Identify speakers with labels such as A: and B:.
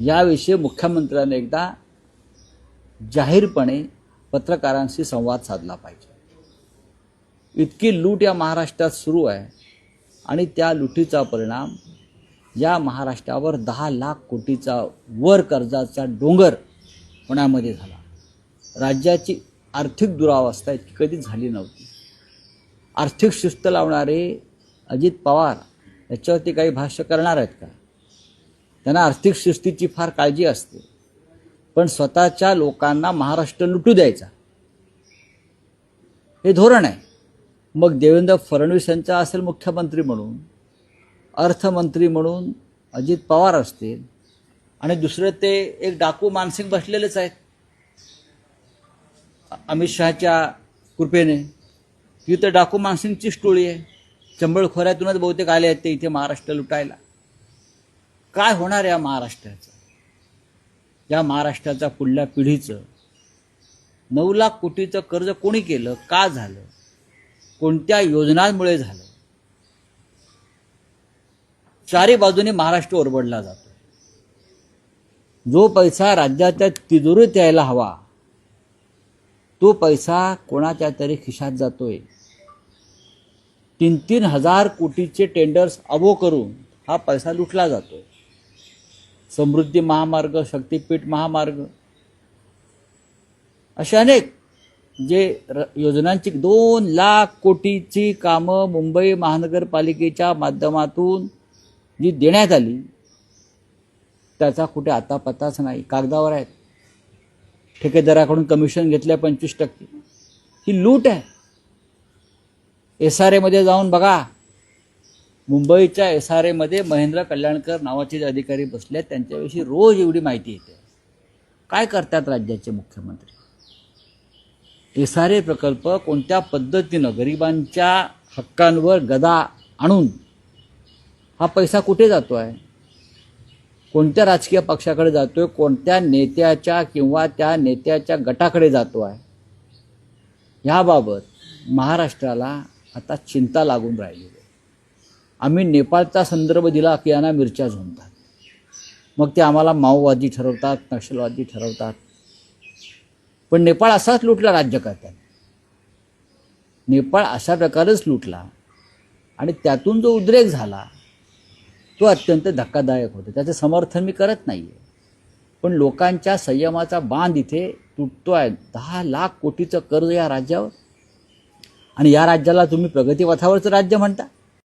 A: याविषयी मुख्यमंत्र्यांनी एकदा जाहीरपणे पत्रकारांशी संवाद साधला पाहिजे. इतकी लूट या महाराष्ट्रात सुरू आहे आणि त्या लुटीचा परिणाम या महाराष्ट्रावर दहा लाख कोटीचा वर कर्जाचा डोंगर होण्यामध्ये झाला. राज्याची आर्थिक दुरावस्था इतकी कधीच झाली नव्हती. आर्थिक शिस्त लावणारे अजित पवार याच्यावरती काही भाष्य करणार आहेत का? त्यांना आर्थिक शिस्तीची फार काळजी असते. पण स्वतःच्या लोकांना महाराष्ट्र लुटू द्यायचा. हे धोरण आहे. मग देवेंद्र फडणवीस यांचा असेल मुख्यमंत्री म्हणून अर्थमंत्री म्हणून अजित पवार असतील आणि दुसरे ते एक डाकू मानसिंग बसलेलेच आहेत. अमित शहाच्या कृपेने. ही तर डाकू मानसिंगची टोळी आहे. चंबळ खोऱ्यातूनच बहुतेक आले आहेत ते इथे महाराष्ट्र लुटायला. काय होणार या महाराष्ट्राचं? या महाराष्ट्राच्या पुढल्या पिढीचं नऊ लाख कोटीचं कर्ज कोणी केलं? का झालं? कोणत्या योजनांमुळे झालं? चारी बाजूने महाराष्ट्र ओरबडला जातो जो पैसा राज्याच्या तिजोरीत यायला हवा तो पैसा कोणाच्या तरी खिशात जातोय. तीन तीन हजार कोटीचे टेंडर्स अबो करून हा पैसा लुटला जातोय. समृद्धी महामार्ग शक्तीपीठ महामार्ग असे अनेक जे र योजनांची दोन लाख कोटीची कामं मुंबई महानगरपालिकेच्या माध्यमातून जी देण्यात आली त्याचा कुठे आता पत्ताच नाही. कागदावर आहेत. ठेकेदाराकडून कमिशन घेतल्या पंचवीस टक्के. ही लूट आहे. एस आर एमध्ये जाऊन बघा. मुंबईच्या एस आर एमध्ये महेंद्र कल्याणकर नावाचे जे अधिकारी बसले आहेत त्यांच्याविषयी रोज एवढी माहिती येते. काय करतात राज्याचे मुख्यमंत्री? एस आर ए प्रकल्प कोणत्या पद्धतीनं गरिबांच्या हक्कांवर गदा आणून हा पैसा कुठे जातो आहे कोणत्या राजकीय पक्षाकडे जातोय? कोणत्या नेत्याच्या किंवा त्या नेत्याच्या गटाकडे जातो आहे ह्याबाबत महाराष्ट्राला आता चिंता लागून राहिली आम्ही नेपाळचा संदर्भ दिला की यांना मिरच्या झोंबतात मग ते आम्हाला माओवादी ठरवतात नक्षलवादी ठरवतात. पण नेपाळ असाच लुटला राज्यकर्त्यांनी. नेपाळ अशा प्रकारेच लुटला आणि त्यातून जो उद्रेक झाला तो अत्यंत धक्कादायक होता. त्याचं समर्थन मी करत नाही आहे पण लोकांच्या संयमाचा बांध इथे तुटतो आहे दहा लाख कोटीचं कर्ज या राज्यावर. आणि या राज्याला तुम्ही प्रगतीपथावरचं राज्य म्हणता.